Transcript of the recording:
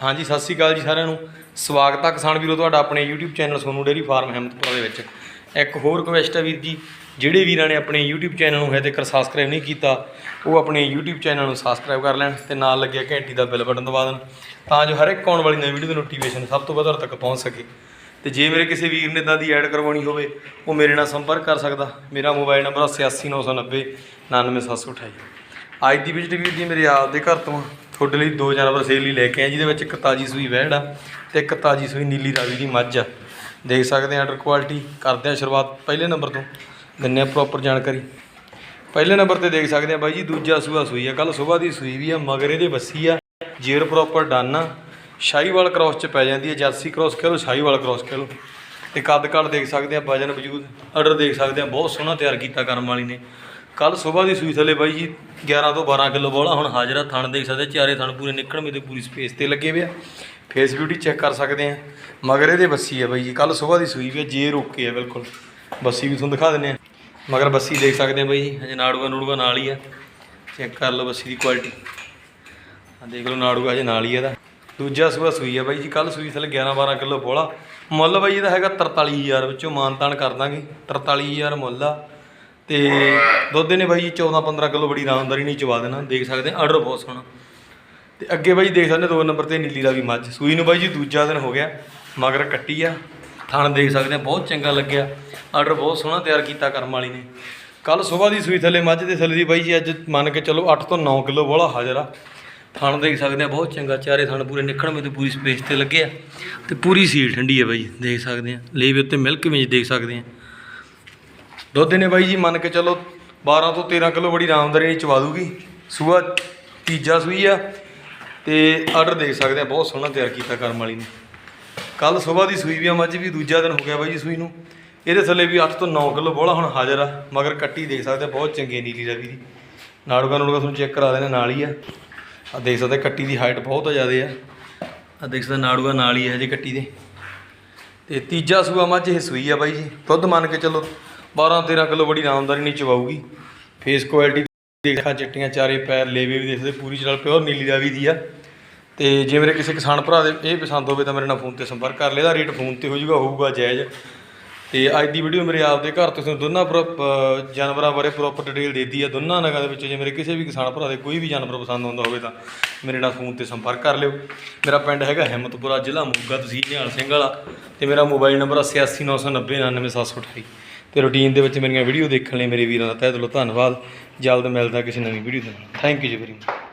ਹਾਂਜੀ, ਸਤਿ ਸ਼੍ਰੀ ਅਕਾਲ ਜੀ ਸਾਰਿਆਂ ਨੂੰ। ਸਵਾਗਤ ਹੈ ਕਿਸਾਨ ਵੀਰੋ ਤੁਹਾਡਾ ਆਪਣੇ YouTube channel Sonu dairy farm Himmatpura ਦੇ ਵਿੱਚ। ਇੱਕ ਹੋਰ ਰਿਕਵੈਸਟ ਹੈ ਵੀਰ ਜੀ, ਜਿਹੜੇ ਵੀਰਾਂ ਨੇ ਆਪਣੇ YouTube ਚੈਨਲ ਨੂੰ ਹਜੇ ਤੱਕ ਸਬਸਕ੍ਰਾਈਬ ਨਹੀਂ ਕੀਤਾ, ਉਹ ਆਪਣੇ YouTube ਚੈਨਲ ਨੂੰ ਸਬਸਕ੍ਰਾਈਬ ਕਰ ਲੈਣ ਤੇ ਨਾਲ ਲੱਗਿਆ ਘੰਟੀ ਦਾ ਬੈਲ ਬਟਨ ਦਬਾ ਦੇਣ, ਤਾਂ ਜੋ ਹਰ ਇੱਕ ਆਉਣ ਵਾਲੀ ਨਵੀਂ ਵੀਡੀਓ ਦੀ ਨੋਟੀਫਿਕੇਸ਼ਨ ਸਭ ਤੋਂ ਵੱਧ ਤੁਹਾਡੇ ਤੱਕ ਪਹੁੰਚ ਸਕੇ। ਤੇ ਜੇ ਮੇਰੇ ਕਿਸੇ ਵੀਰ ਨੇ ਇਦਾਂ ਦੀ ਐਡ ਕਰਵਾਉਣੀ ਹੋਵੇ, ਉਹ ਮੇਰੇ ਨਾਲ ਸੰਪਰਕ ਕਰ ਸਕਦਾ। ਮੇਰਾ ਮੋਬਾਈਲ ਨੰਬਰ 86990 99728 ਅੱਜ ਦੀ ਵਿਜ਼ਿਟ ਵੀਰ ਜੀ ਮੇਰੇ ਆਪ ਦੇ ਘਰ ਤੋਂ ਆ। ਤੁਹਾਡੇ ਲਈ ਦੋ ਜਾਨਵਰ ਸੇਲ ਲਈ ਲੈ ਕੇ ਆਏ, ਜਿਹਦੇ ਵਿੱਚ ਇੱਕ ਤਾਜੀ ਸੂਈ ਵਹਿੜ ਆ ਤੇ ਇੱਕ ਤਾਜੀ ਸੂਈ ਨੀਲੀ ਰਾਵੀ ਦੀ ਮੱਝ ਆ। ਦੇਖ ਸਕਦੇ ਆ ਆਰਡਰ ਕੁਆਲਿਟੀ ਕਰਦੇ ਆ ਸ਼ੁਰੂਆਤ ਪਹਿਲੇ ਨੰਬਰ ਤੋਂ। ਦਿੰਨੇ ਆ ਪ੍ਰੋਪਰ ਜਾਣਕਾਰੀ। ਪਹਿਲੇ ਨੰਬਰ ਤੇ ਦੇਖ ਸਕਦੇ ਆ ਬਾਈ ਜੀ, ਦੂਜਾ ਸੂਆ ਸੂਈ ਆ। ਕੱਲ ਸਵੇਰ ਦੀ ਸੂਈ ਵੀ ਆ, ਮਗਰ ਇਹਦੇ ਵੱਸੀ ਆ। ਜੇਰ ਪ੍ਰੋਪਰ ਡਨ ਆ। ਸ਼ਾਹੀਵਾਲ ਕ੍ਰਾਸ ਚ ਪੈ ਜਾਂਦੀ ਹੈ ਜਰਸੀ ਕ੍ਰਾਸ ਕਹਿ ਲਓ, ਸ਼ਾਹੀਵਾਲ ਕ੍ਰਾਸ ਕਹਿ ਲਓ। ਤੇ ਕੱਦ ਕੱਦ ਦੇਖ ਸਕਦੇ ਆ ਵਜਨ ਵਜੂਦ। ਆਰਡਰ ਦੇਖ ਸਕਦੇ ਆ, ਬਹੁਤ ਸੋਹਣਾ ਤਿਆਰ ਕੀਤਾ ਕਰਮ ਵਾਲੀ ਨੇ। ਕੱਲ ਸਵੇਰ ਦੀ ਸੂਈ ਥੱਲੇ ਬਾਈ ਜੀ 11 ਤੋਂ 12 ਕਿਲੋ ਬੋਲਾ, ਹੁਣ ਹਾਜ਼ਰਾ ਥਣ ਦੇਖ ਸਕਦੇ, ਚਾਰੇ ਥਣ ਪੂਰੇ ਨਿਕਲਵੇਂ ਤੇ ਪੂਰੀ ਸਪੇਸ ਤੇ ਲੱਗੇ ਹੋਏ ਆ। ਫੇਸ ਬਿਊਟੀ ਚੈੱਕ ਕਰ ਸਕਦੇ ਆ। ਮਗਰ ਇਹਦੇ ਬੱਸੀ ਆ ਬਾਈ ਜੀ ਕੱਲ ਸਵੇਰ ਦੀ ਸੂਈ ਵੀ ਜੇ ਰੋਕੇ ਆ ਬਿਲਕੁਲ। ਬੱਸੀ ਵੀ ਤੁਹਾਨੂੰ ਦਿਖਾ ਦਿੰਨੇ ਆ। ਮਗਰ ਬੱਸੀ ਦੇਖ ਸਕਦੇ ਆ ਬਾਈ ਜੀ, ਹਜੇ ਨਾੜੂਆ ਨੂੜੂਆ ਨਾਲ ਹੀ ਆ। ਚੈੱਕ ਕਰ ਲਓ ਬੱਸੀ ਦੀ ਕੁਆਲਿਟੀ ਆ ਦੇਖ ਲਓ ਨਾੜੂਆ ਹਜੇ ਨਾਲ ਹੀ ਆ ਇਹਦਾ। ਦੂਜਾ ਸੂਆ ਸੂਈ ਆ ਬਾਈ ਜੀ ਕੱਲ ਸੂਈ ਥੱਲੇ 11 12 ਕਿਲੋ ਬੋਲਾ। ਮੁੱਲ ਬਾਈ ਇਹਦਾ ਹੈਗਾ 43000 ਵਿੱਚੋਂ ਮਾਨਤਾਨ ਕਰ ਦਾਂਗੇ। 43000 ਮੁੱਲ ਆ। ਤੇ ਦੁੱਧ ਨੇ ਬਾਈ ਜੀ 14 15 ਕਿਲੋ ਬੜੀ ਆਰਾਮਦਾਰੀ ਨਹੀਂ ਚਵਾ ਦੇਣਾ, ਦੇਖ ਸਕਦੇ ਆ ਆਰਡਰ ਬਹੁਤ ਸੋਹਣਾ। ਤੇ ਅੱਗੇ ਬਾਈ ਦੇਖ ਸਕਦੇ ਦੋ ਨੰਬਰ ਤੇ ਨੀਲੀ ਦਾ ਵੀ ਮੱਝ। ਸੂਈ ਨੂੰ ਬਾਈ ਜੀ ਦੂਜਾ ਦਿਨ ਹੋ ਗਿਆ, ਮਗਰ ਕੱਟੀ ਆ, ਥਣ ਦੇਖ ਸਕਦੇ ਆ ਬਹੁਤ ਚੰਗਾ ਲੱਗਿਆ। ਆਰਡਰ ਬਹੁਤ ਸੋਹਣਾ ਤਿਆਰ ਕੀਤਾ ਕਰਮ ਵਾਲੀ ਨੇ। ਕੱਲ ਸਵੇਰ ਦੀ ਸੂਈ ਥੱਲੇ, ਮੱਝ ਦੇ ਥੱਲੇ ਦੀ ਬਾਈ ਜੀ ਅੱਜ ਮੰਨ ਕੇ ਚੱਲੋ 8 ਤੋਂ 9 ਕਿਲੋ ਬੋਲਾ ਹਾਜ਼ਰ ਆ। ਥਣ ਦੇਖ ਸਕਦੇ ਆ ਬਹੁਤ ਚੰਗਾ, ਚਾਰੇ ਥਣ ਪੂਰੇ ਨਿਕਲਵੇਂ ਤੇ ਪੂਰੀ ਸਪੇਸ ਤੇ ਲੱਗੇ ਆ। ਤੇ ਪੂਰੀ ਸੀਲ ਠੰਡੀ ਆ ਬਾਈ ਦੇਖ ਸਕਦੇ ਆ ਲੇਵੇ ਉੱਤੇ ਮਿਲਕ ਵੀ ਦੇਖ ਸਕਦੇ ਆ ਦੁੱਧ ਨੇ ਬਾਈ ਜੀ ਮੰਨ ਕੇ ਚੱਲੋ 12 ਤੋਂ 13 ਕਿਲੋ ਬੜੀ ਆਰਾਮਦਾਰੀ ਚਵਾ ਦੂਗੀ। ਸੂਆ ਤੀਜਾ ਸੂਈ ਆ ਤੇ ਆਰਡਰ ਦੇਖ ਸਕਦੇ ਆ, ਬਹੁਤ ਸੋਹਣਾ ਤਿਆਰ ਕੀਤਾ ਕਰਮ ਵਾਲੀ ਨੇ। ਕੱਲ ਸਵੇਰ ਦੀ ਸੂਈ ਵੀ ਆ ਮੱਝ ਵੀ, ਦੂਜਾ ਦਿਨ ਹੋ ਗਿਆ ਬਾਈ ਜੀ ਸੂਈ ਨੂੰ। ਇਹਦੇ ਥੱਲੇ ਵੀ 8 ਤੋਂ 9 ਕਿਲੋ ਬੋਲਾ ਹੁਣ ਹਾਜ਼ਰ ਆ, ਮਗਰ ਕੱਟੀ ਦੇਖ ਸਕਦੇ ਆ, ਬਹੁਤ ਚੰਗੀ ਨੀਲੀ ਰਵੀ ਦੀ। ਨਾੜੂਗਾ ਨੂੜੂਗਾ ਤੁਹਾਨੂੰ ਚੈੱਕ ਕਰਾ ਦੇਣਾ, ਨਾਲ ਹੀ ਆ। ਆ ਦੇਖ ਸਕਦੇ ਕੱਟੀ ਦੀ ਹਾਈਟ ਬਹੁਤ ਜ਼ਿਆਦਾ ਆ। ਆ ਦੇਖ ਸਕਦੇ ਆ, ਨਾੜੂਗਾ ਨਾਲ ਹੀ ਹੈ ਜੇ ਕੱਟੀ ਦੇ। ਤੇ ਤੀਜਾ ਸੂਆ ਮੱਝ ਇਹ ਸੂਈ ਆ ਬਾਈ ਜੀ, ਦੁੱਧ ਮੰਨ ਕੇ ਚੱਲੋ 12 13 ਕਿਲੋ ਬੜੀ ਆਰਾਮਦਾਰੀ ਨਹੀਂ ਚਵਾਊਗੀ ਫੇਸ ਕੁਆਲਿਟੀ ਦੇਖਾਂ ਚਿੱਟੀਆਂ ਚਾਰੇ ਪੈਰ, ਲੇਵੇ ਵੀ ਦੇਖਦੇ, ਪੂਰੀ ਚਲ ਪਿਓਰ ਨੀਲੀ ਦਾ ਵੀ ਦੀ ਆ। ਤੇ ਜੇ ਮੇਰੇ ਕਿਸੇ ਕਿਸਾਨ ਭਰਾ ਦੇ ਇਹ ਪਸੰਦ ਹੋਵੇ ਤਾਂ ਮੇਰੇ ਨਾਲ ਫੋਨ ਤੇ ਸੰਪਰਕ ਕਰ ਲੈ, ਇਹਦਾ ਰੇਟ ਫੋਨ ਤੇ ਹੋ ਜਾਊਗਾ, ਹੋਊਗਾ ਜਾਇਜ਼। ਤੇ ਅੱਜ ਦੀ ਵੀਡੀਓ ਮੇਰੇ ਆਪ ਦੇ ਘਰ ਤੋਂ ਤੁਹਾਨੂੰ ਦੋਨਾਂ ਪ੍ਰੋ- ਜਾਨਵਰਾਂ ਬਾਰੇ ਪ੍ਰੋਪਰ ਡਿਟੇਲ ਦੇਤੀ ਆ। ਦੋਨਾਂ ਨਗਾਂ ਦੇ ਵਿੱਚ ਜੇ ਮੇਰੇ ਕਿਸੇ ਵੀ ਕਿਸਾਨ ਭਰਾ ਦੇ ਕੋਈ ਵੀ ਜਾਨਵਰ ਪਸੰਦ ਆਉਂਦਾ ਹੋਵੇ ਤਾਂ ਮੇਰੇ ਨਾਲ ਫੋਨ ਤੇ ਸੰਪਰਕ ਕਰ ਲਿਓ। ਮੇਰਾ ਪਿੰਡ ਹੈਗਾ ਹਿੰਮਤਪੁਰਾ ਜ਼ਿਲ੍ਹਾ ਮੋਗਾ ਤਹਿਸੀਲ ਨਿਹਾਲ ਸਿੰਘ ਵਾਲਾ। ਤੇ ਮੇਰਾ ਮੋਬਾਈਲ ਨੰਬਰ 8899099728 ਤੇ ਰੂਟੀਨ ਦੇ ਵਿੱਚ ਮੇਰੀਆਂ ਵੀਡੀਓ ਦੇਖਣ ਲਈ ਮੇਰੇ ਵੀਰਾਂ ਦਾ ਤਹਿ ਦਿਲੋਂ ਧੰਨਵਾਦ। ਜਲਦ ਮਿਲਦਾ ਕਿਸੇ ਨਵੀਂ ਵੀਡੀਓ ਦੇ ਨਾਲ। ਥੈਂਕ ਯੂ ਜੀ ਵੈਰੀ ਮਚ